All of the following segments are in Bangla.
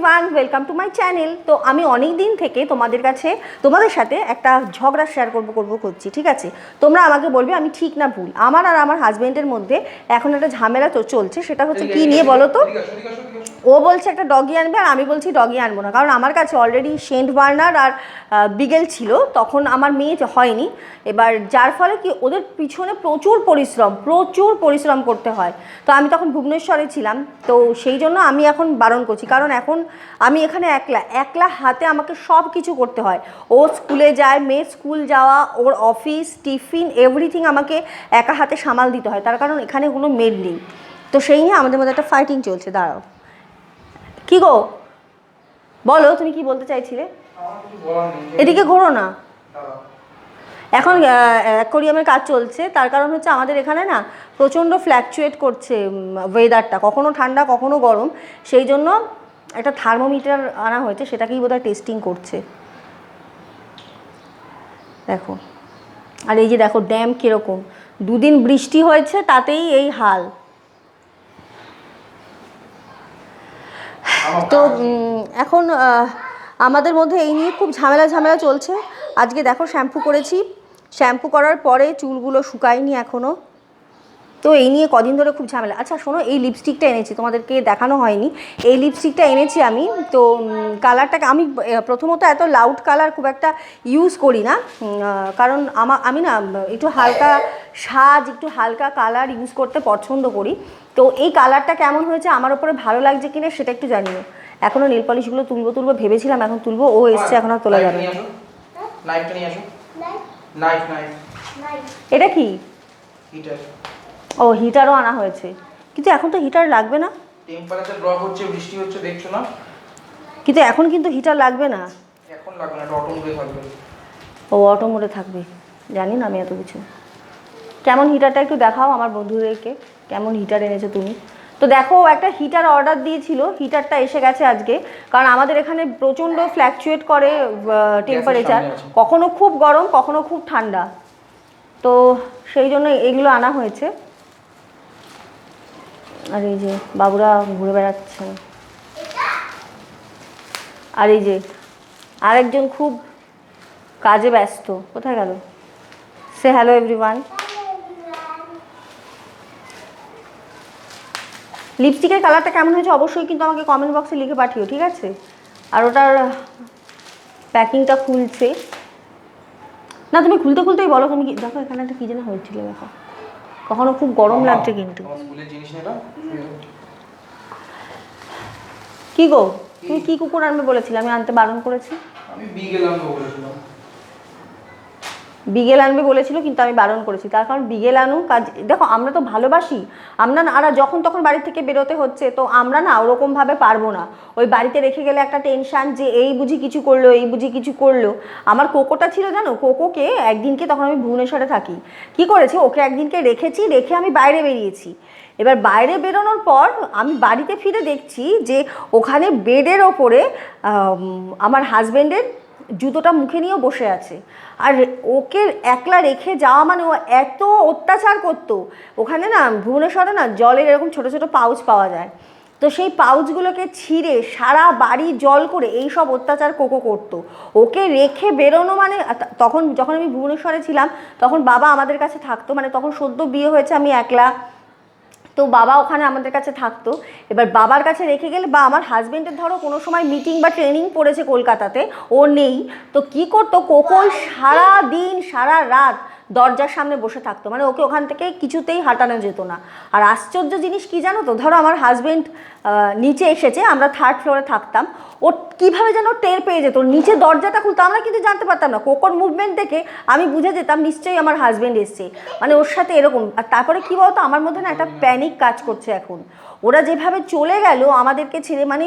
Everyone welcome to my channel তো আমি অনেক দিন থেকে তোমাদের কাছে তোমাদের সাথে একটা ঝগড়া শেয়ার করব করব করছি ঠিক আছে? তোমরা আমাকে বলবে আমি ঠিক না ভুল। আমার আর আমার হাজবেন্ডের মধ্যে এখন একটা ঝামেলা চলছে সেটা হচ্ছে কি নিয়ে বলো তো ও বলছে একটা ডগি আনবে আর আমি বলছি ডগি আনব না। কারণ আমার কাছে অলরেডি সেন্ট বার্নার আর বিগেল ছিল তখন আমার মেয়ে হয়নি। এবার যার ফলে কি ওদের পিছনে প্রচুর পরিশ্রম প্রচুর পরিশ্রম করতে হয়। তো আমি তখন ভুবনেশ্বরে ছিলাম তো সেই জন্য আমি এখন বারণ করছি। কারণ এখন আমি এখানে একলা একলা হাতে আমাকে সব কিছু করতে হয়। ও স্কুলে যায় মেয়ের স্কুল যাওয়া, ওর অফিস, টিফিন এভরিথিং আমাকে একা হাতে সামাল দিতে হয়। তার কারণ এখানে কোনো মেড নেই। তো সেই নিয়ে আমাদের মধ্যে একটা ফাইটিং চলছে, দাঁড়াও। কি গো? বলো, তুমি কি বলতে চাইছিলে? এদিকে ঘোরো না। এখন অ্যাকোরিয়ামের কাজ চলছে। তার কারণ হচ্ছে আমাদের এখানে না প্রচণ্ড ফ্ল্যাকচুয়েট করছে ওয়েদারটা কখনো ঠান্ডা, কখনো গরম। সেই জন্য একটা থার্মোমিটার আনা হয়েছে সেটাকেই বোধহয় টেস্টিং করছে। দেখো। আর এই যে দেখো ড্যাম কীরকম? দুদিন বৃষ্টি হয়েছে তাতেই এই হাল। তো এখন আমাদের মধ্যে এই নিয়ে খুব ঝামেলা ঝামেলা চলছে। আজকে দেখো শ্যাম্পু করেছি। শ্যাম্পু করার পরে চুলগুলো শুকায়নি এখনও তো এই নিয়ে কদিন ধরে খুব ঝামেলা। আচ্ছা শোনো এই লিপস্টিকটা এনেছি তোমাদেরকে দেখানো হয়নি। এই লিপস্টিকটা এনেছি আমি তো কালারটাকে আমি প্রথমত এত লাউড কালার খুব একটা ইউজ করি না কারণ আমা আমি না একটু হালকা সাজ একটু হালকা কালার ইউজ করতে পছন্দ করি। তো এই কালারটা কেমন হয়েছে আমার ওপরে ভালো লাগছে কিনা সেটা একটু জানি না এখনও নেল পলিশগুলো তুলবো তুলবো ভেবেছিলাম এখন তুলবো ও এসছে এখন আর তোলা যাবে এটা কি? হিটার ও হিটারও আনা হয়েছে। কিন্তু এখন তো হিটার লাগবে না। টেম্পারেচার ড্রপ হচ্ছে বৃষ্টি হচ্ছে দেখছ না? কিন্তু এখন কিন্তু হিটার লাগবে না। এখন লাগবে না এটা অটোমেটিক থাকবে। ও অটো মোডে থাকবে। জানি না আমি এত কিছু। কেমন হিটারটা একটু দেখাও আমার বন্ধুদেরকে। কেমন হিটার এনেছো তুমি? তো দেখো একটা হিটার অর্ডার দিয়েছিল। হিটারটা এসে গেছে আজকে। কারণ আমাদের এখানে প্রচণ্ড ফ্ল্যাকচুয়েট করে টেম্পারেচার কখনো খুব গরম কখনো খুব ঠান্ডা। তো সেই জন্য এগুলো আনা হয়েছে। আর এই যে বাবুরা ঘুরে বেড়াচ্ছে। আর এই যে আরেকজন খুব কাজে ব্যস্ত। কোথায় গেল? সে হ্যালো এভরিওয়ান লিপস্টিকের কালারটা কেমন হয়েছে অবশ্যই কিন্তু আমাকে কমেন্ট বক্সে লিখে পাঠিও, ঠিক আছে? আর ওটার প্যাকিংটা খুলছে। না, তুমি খুলতে খুলতেই বলো, তুমি কি দেখো এখানে একটা কী যেন হয়েছিল, দেখো। কখনো খুব গরম লাগছে কিন্তু। কি গো? তুমি কি কুকুর আনবে বলেছিলে? আমি আনতে বারণ করেছি। আমি বি গেলাম তো বলেছিলাম। বিগেল আনবে বলেছিল, কিন্তু আমি বারণ করেছি। তার কারণ বিগেল আনু কাজ দেখো, আমরা তো ভালোবাসি। আমরা না আর যখন তখন বাড়ি থেকে বেরোতে হচ্ছে, তো আমরা না ওরকমভাবে পারব না। ওই বাড়িতে রেখে গেলে একটা টেনশান যে, এই বুঝি কিছু করল, এই বুঝি কিছু করল। আমার কোকোটা ছিল জানো? কোকোকে একদিনকে তখন আমি ভুবনেশ্বরে থাকি। কি করেছি? ওকে একদিনকে রেখেছি, রেখে আমি বাইরে বেরিয়েছি। এবার বাইরে বেরোনোর পর আমি বাড়িতে ফিরে দেখছি যে, ওখানে বেডের ওপরে আমার হাজব্যান্ডের জুতোটা মুখে নিয়েও বসে আছে। আর ওকে একলা রেখে যাওয়া মানে ও এত অত্যাচার করতো। ওখানে না, ভুবনেশ্বরে না, জলের এরকম ছোট ছোট পাউচ পাওয়া যায়। তো সেই পাউচগুলোকে ছিঁড়ে সারা বাড়ি জল করে এই সব অত্যাচার কোকো করতো। ওকে রেখে বেরোনো মানে তখন যখন আমি ভুবনেশ্বরে ছিলাম, তখন বাবা আমাদের কাছে থাকতো। মানে তখন সদ্য বিয়ে হয়েছে, আমি একলা। তো বাবা ওখানে আমাদের কাছে থাকতো। এবার বাবার কাছে রেখে গেলে বা আমার হাজব্যান্ডের ধরো কোনো সময় মিটিং বা ট্রেনিং পড়েছে কলকাতাতে, ও নেই। তো কি করতো? কোকল সারা দিন সারা রাত দরজার সামনে বসে থাকতো। মানে ওকে ওখান থেকে কিছুতেই হাঁটানো যেত না। আর আশ্চর্য জিনিস কি জানো তো? ধরো আমার হাজবেন্ড নিচে এসেছে, আমরা থার্ড ফ্লোরে থাকতাম। ও কীভাবে যেন টের পেয়ে যেত। নিচে দরজাটা খুলতো, আমরা কিন্তু জানতে পারতাম না। কোকর মুভমেন্ট দেখে আমি বুঝে যেতাম, নিশ্চয়ই আমার হাজবেন্ড এসছে। মানে ওর সাথে এরকম। আর তারপরে কী বলতো? আমার মধ্যে না একটা প্যানিক কাজ করছে এখন। ওরা যেভাবে চলে গেল, আমাদেরকে ছেড়ে মানে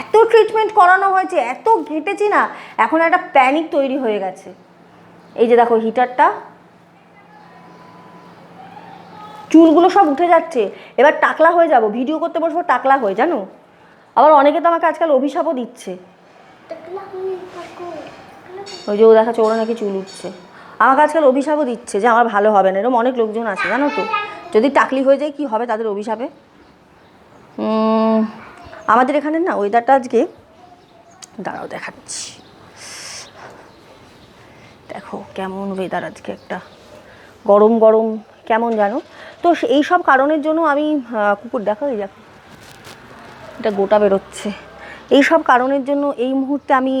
এত ট্রিটমেন্ট করানো হয়েছে, এত ঘেটেছি না, এখন একটা প্যানিক তৈরি হয়ে গেছে। এই যে দেখো হিটারটা চুলগুলো সব উঠে যাচ্ছে। এবার টাকলা হয়ে যাব। ভিডিও করতে বসবো টাকলা হয়ে জানো? আবার অনেকে তো আমাকে আজকাল অভিশাপও দিচ্ছে। ওই যে ও দেখাচ্ছে ওরা নাকি চুল উঠছে। আমাকে আজকাল অভিশাপও দিচ্ছে যে আমার ভালো হবে না। এরকম অনেক লোকজন আছে জানো তো? যদি টাকলি হয়ে যায় কি হবে তাদের অভিশাপে? আমাদের এখানে না ওয়েদারটা আজকে দাঁড়াও দেখাচ্ছি। দেখো কেমন ওয়েদার আজকে একটা। গরম গরম, কেমন জানো? তো এই সব কারণের জন্য আমি কুকুর দেখো এই দেখো। এটা গোটা বেরোচ্ছে। এই সব কারণের জন্য এই মুহূর্তে আমি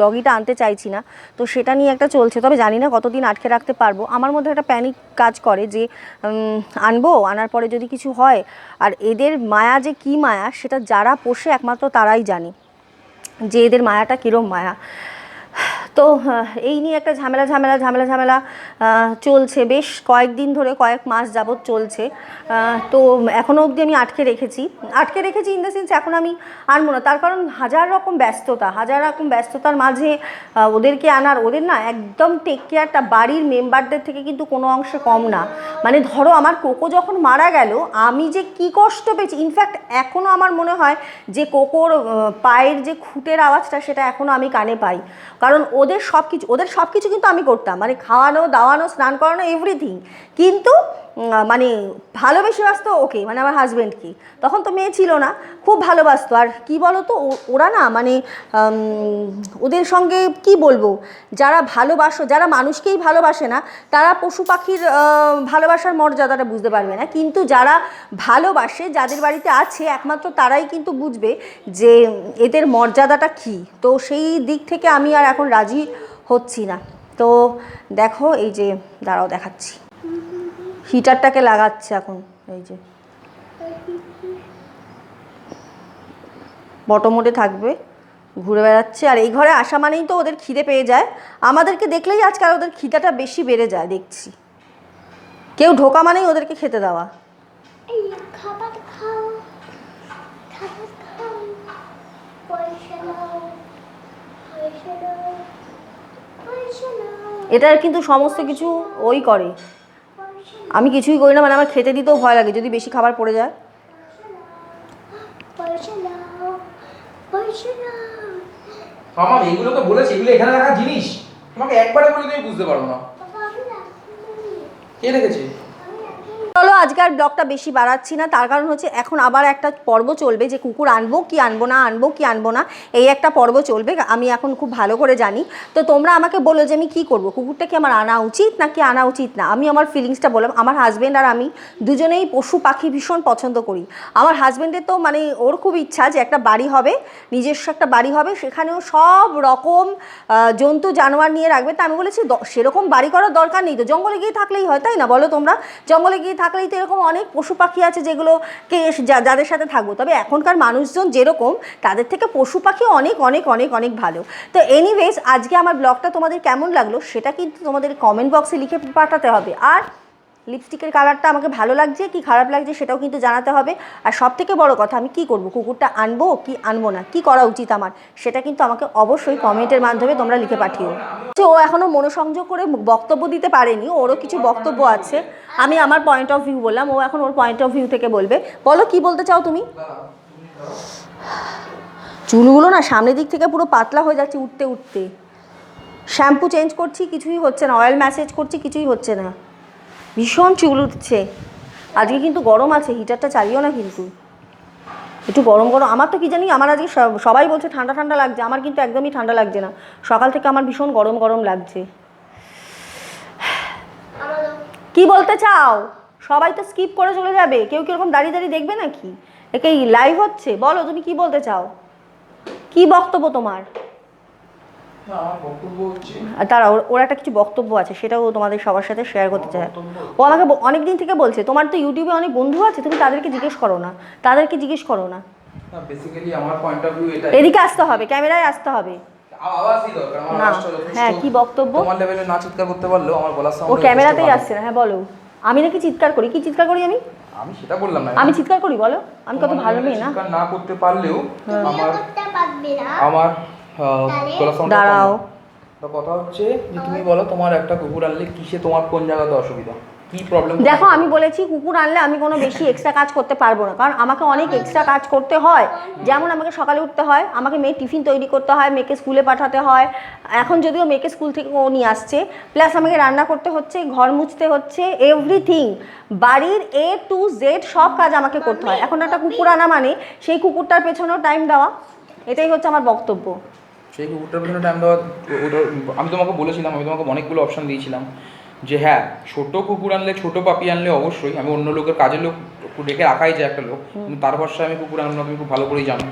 ডগিটা আনতে চাইছি না। তো সেটা নিয়ে একটা চলছে। তবে জানি না কতদিন আটকে রাখতে পারব। আমার মধ্যে একটা প্যানিক কাজ করে যে আনব, আনার পরে যদি কিছু হয়। আর এদের মায়া যে কী মায়া, সেটা যারা পোষে একমাত্র তারাই জানে। যে এদের মায়াটা কীরম মায়া। তো আহ, এই নিয়ে একটা ঝামেলা ঝামেলা ঝামেলা ঝামেলা চলছে। বেশ কয়েকদিন ধরে কয়েক মাস যাবৎ চলছে। তো এখনও অবধি আমি আটকে রেখেছি। আটকে রেখেছি ইন দ্য সেন্স এখন আমি আনব না তার কারণ হাজার রকম ব্যস্ততা হাজার রকম ব্যস্ততার মাঝে ওদেরকে আনার ওদের না একদম টেক কেয়ারটা বাড়ির মেম্বারদের থেকে কিন্তু কোনো অংশে কম না। মানে ধরো আমার কোকো যখন মারা গেল আমি যে কি কষ্ট পেয়েছি ইনফ্যাক্ট এখনও আমার মনে হয় যে কোকোর পায়ের যে খুঁটের আওয়াজটা সেটা এখনও আমি কানে পাই। কারণ ওদের সব কিছু ওদের সব কিছু কিন্তু আমি করতাম। মানে খাওয়ানো, দাওয়ানো, স্নান করানো এভরিথিং কিন্তু মানে ভালোবেসে বাসতো ওকে মানে আমার হাজব্যান্ডকে তখন তো মেয়ে ছিল না, খুব ভালোবাসতো। আর কি বলো তো ওরা না মানে ওদের সঙ্গে কি বলব, যারা ভালোবাসো, যারা মানুষকেই ভালোবাসে না, তারা পশু পাখির ভালোবাসার মর্যাদাটা বুঝতে পারবে না। কিন্তু যারা ভালোবাসে, যাদের বাড়িতে আছে, একমাত্র তারাই কিন্তু বুঝবে যে এদের মর্যাদাটা কী। তো সেই দিক থেকে আমি আর এখন রাজি হচ্ছি না। তো দেখো, এই যে, দাঁড়াও দেখাচ্ছি। হিটারটাকে লাগাচ্ছে এখন এই যে। বটমোটে থাকবে ঘুরে বেড়াচ্ছে। আর এই ঘরে আসা মানেই তো ওদের খিদে পেয়ে যায়। আমাদেরকে দেখলেই আজকাল ওদের খিদাটা বেশি বেড়ে যায় দেখছি। কেউ ঢোকা মানেই ওদেরকে খেতে দেওয়া। এটার কিন্তু সমস্ত কিছু ওই করে। আমি কিছুই করি না মানে আমার খেতে দিতেও ভয় লাগে যদি বেশি খাবার পড়ে যায়। আমার এইগুলোকে বলেছি এগুলো এখানে রাখা জিনিস? তোমাকে একবারে বলে তুমি বুঝতে পারো না। কে রেখেছে? চলো আর ব্লগটা বেশি বাড়াচ্ছি না। তার কারণ হচ্ছে এখন আবার একটা পর্ব চলবে, যে কুকুর আনব, কি আনব না আনব, কি আনব না, এই একটা পর্ব চলবে। আমি এখন খুব ভালো করে জানি। তো তোমরা আমাকে বলো যে আমি কি করব? কুকুরটা কি আমার আনা উচিত নাকি আনা উচিত না? আমি আমার ফিলিংসটা বললাম। আমার হাজব্যান্ড আর আমি দুজনেই পশু পাখি ভীষণ পছন্দ করি। আমার হাজব্যান্ডের তো মানে ওর খুব ইচ্ছা যে একটা বাড়ি হবে, নিজস্ব একটা বাড়ি হবে, সেখানেও সব রকম জন্তু, জানোয়ার নিয়ে রাখবে। তা আমি বলেছি সেরকম বাড়ি করার দরকার নেই তো। জঙ্গলে গিয়ে থাকলেই হয়, তাই না? বলো তোমরা, জঙ্গলে গিয়ে থাকলেই তো এরকম অনেক পশু পাখি আছে যেগুলোকে যাদের সাথে থাকব। তবে এখনকার মানুষজন যেরকম, তাদের থেকে পশু পাখি অনেক অনেক অনেক অনেক ভালো। তো এনিওয়েজ আজকে আমার ব্লগটা তোমাদের কেমন লাগল সেটা কিন্তু তোমাদের কমেন্ট বক্সে লিখে পাঠাতে হবে। আর লিপস্টিকের কালারটা আমাকে ভালো লাগছে, কি খারাপ লাগছে সেটাও কিন্তু জানাতে হবে। আর সব থেকে বড় কথা, আমি কি করব? কুকুরটা আনব কি আনব না? কি করা উচিত আমার? সেটা কিন্তু আমাকে অবশ্যই কমেন্টের মাধ্যমে তোমরা লিখে পাঠিও। যে ও এখনও মনোসংযোগ করে বক্তব্য দিতে পারেনি, ওরও কিছু বক্তব্য আছে। আমি আমার পয়েন্ট অফ ভিউ বললাম, ও এখন ওর পয়েন্ট অফ ভিউ থেকে বলবে। বলো, কি বলতে চাও তুমি? চুলগুলো না সামনের দিক থেকে পুরো পাতলা হয়ে যাচ্ছে উঠতে উঠতে। শ্যাম্পু চেঞ্জ করছি, কিছুই হচ্ছে না। অয়েল ম্যাসেজ করছি, কিছুই হচ্ছে না। ভীষণ চুল উঠছে। আজকে কিন্তু গরম আছে হিটারটা চালিও না কিন্তু। একটু গরম গরম, আমার তো কি জানি, আমার আজকে সব- সবাই বলছে ঠান্ডা ঠান্ডা লাগছে, আমার কিন্তু একদমই ঠান্ডা লাগছে না। সকাল থেকে আমার ভীষণ গরম গরম লাগছে। কি বলতে চাও? সবাই তো স্কিপ করে চলে যাবে। কেউ কীরকম দাঁড়িয়ে দাঁড়িয়ে দেখবে নাকি? একে লাইভ হচ্ছে। বলো, তুমি কি বলতে চাও? কি বক্তব্য তোমার না আমার বক্তব্য হচ্ছে আর তারা ওর ওর একটা কিছু বক্তব্য আছে সেটাও তোমাদের সবার সাথে শেয়ার করতে চায় ও আমাকে অনেক দিন থেকে বলছে তোমার তো ইউটিউবে অনেক বন্ধু আছে তুমি তাদেরকে জিজ্ঞেস করো না তাদেরকে জিজ্ঞেস করো না। না বেসিক্যালি আমার পয়েন্ট অফ ভিউ এটা এদিকে আসতে হবে ক্যামেরায় আসতে হবে। না, হ্যাঁ, কি বক্তব্য? তোমার লেভেলে না চিৎকার করতে পারলেও আমার বলার ও ক্যামেরাতেই আসছে না হ্যাঁ বলো। আমি নাকি চিৎকার করি? কি চিৎকার করি আমি? আমি সেটা বললাম না। আমি চিৎকার করি বলো। আমি কত ভালো মেয়ে না? চিৎকার না করতে পারলেও আমার আমার দাঁড়াও। তো কথা হচ্ছে যে তুমি বলো তোমার একটা কুকুর আনলে কিসে তোমার কোন জায়গাতে অসুবিধা? দেখো আমি বলেছি কুকুর আনলে আমি কোনো বেশি এক্সট্রা কাজ করতে পারব না। কারণ আমাকে অনেক এক্সট্রা কাজ করতে হয়। যেমন আমাকে সকালে উঠতে হয় আমাকে মেয়ে টিফিন তৈরি করতে হয় মেয়েকে স্কুলে পাঠাতে হয়। এখন যদিও মেয়েকে স্কুল থেকে ও নিয়ে আসছে প্লাস আমাকে রান্না করতে হচ্ছে ঘর মুছতে হচ্ছে এভরিথিং বাড়ির এ টু জেড সব কাজ আমাকে করতে হয়। এখন একটা কুকুর আনা মানে সেই কুকুরটার পেছনেও টাইম দেওয়া। এটাই হচ্ছে আমার বক্তব্য। সেই কুকুরটার পেছনে টাইম দেওয়া আমি তোমাকে বলেছিলাম আমি তোমাকে অনেকগুলো অপশন দিয়েছিলাম যে হ্যাঁ ছোট কুকুর আনলে ছোট পাপি আনলে অবশ্যই আমি অন্য লোকের কাজের লোক ডেকে রাখাই যায় একটা লোক কিন্তু তার ভরসায় আমি কুকুর আনব না, তুমি খুব ভালো করেই জানো।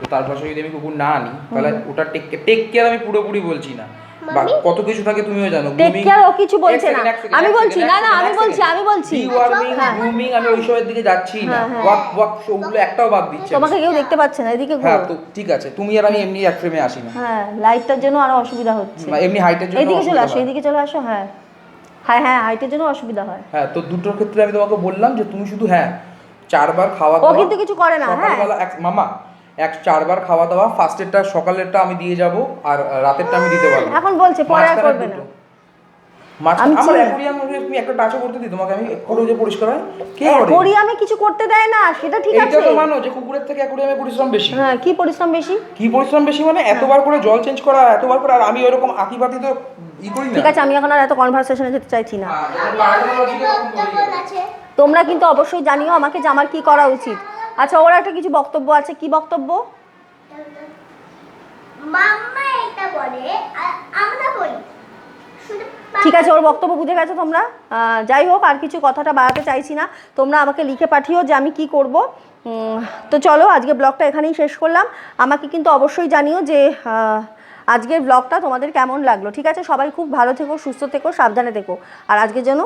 তো তার ভরসায় যদি আমি কুকুর না আনি তাহলে ওটা টেক টেক কেয়ার আমি পুরোপুরি বলছি না। কত কিছু থাকে তুমিও জানো টেক কেয়ার ও কিছু বলছে না। আমি বলছি না না আমি বলছি আমি বলছি। Grooming, আমি ওইসবের দিকে যাচ্ছি না। ওয়াক ওয়াক ওগুলো একটাও বাদ দিচ্ছে তোমাকে কেউ দেখতে পাচ্ছে না এদিকে হ্যাঁ তো ঠিক আছে তুমি আর আমি এমনি এক ফ্রেমে আসি না। হ্যাঁ লাইটটার জন্য আরও অসুবিধা হচ্ছে। এমনি হাইটের জন্য এইদিকে চলে আসো। এইদিকে চলে আসো হ্যাঁ। হ্যাঁ হ্যাঁ হাইটের জন্য অসুবিধা হয়। হ্যাঁ তো দুটোর ক্ষেত্রে আমি তোমাকে বললাম যে তুমি শুধু হ্যাঁ চারবার খাওয়া ও কিন্তু কিছু করে না, হ্যাঁ। মামা এক চারবার খাওয়া দাওয়া ফার্স্টেরটা সকালেরটা আমি দিয়ে যাব আর রাতেরটা আমি দিতে পারব এখন বলছে পরে আর করবে না। দুটো। মাঝখানে আমি আমার অ্যাকোরিয়াম তুমি একটা টাচও করতে দিই তোমাকে আমি পুরো যে পরিষ্কার হয়। কে করে? কোরিয়ামে কিছু করতে দেয় না সেটা ঠিক এইটা আছে। তো মানো যে কুকুরের থেকে অ্যাকোরিয়ামে পরিশ্রম বেশি। হ্যাঁ কি পরিশ্রম বেশি? কি পরিশ্রম বেশি মানে এতবার করে জল চেঞ্জ করা এতবার করে আর আমি ওরকম তো ই করি না। ঠিক আছে আমি এখন আর এত কনভারসেশনে যেতে চাইছি না। হ্যাঁ, তোমরা কিন্তু অবশ্যই জানিও আমাকে যে আমার কি করা উচিত। আচ্ছা ওর একটা কিছু বক্তব্য আছে। কি বক্তব্য? মাম্মা এটা বলে আমরা বলি। ঠিক আছে ওর বক্তব্য বুঝে গেছো তোমরা? যাই হোক আর কিছু কথাটা বাড়াতে চাইছি না। তোমরা আমাকে লিখে পাঠিও যে আমি কি করব। তো চলো আজকে ব্লগটা এখানেই শেষ করলাম। আমাকে কিন্তু অবশ্যই জানিও যে আজকের ব্লগটা তোমাদের কেমন লাগল। ঠিক আছে সবাই খুব ভালো থেকো সুস্থ থেকো সাবধানে থেকো। আর আজকের জন্য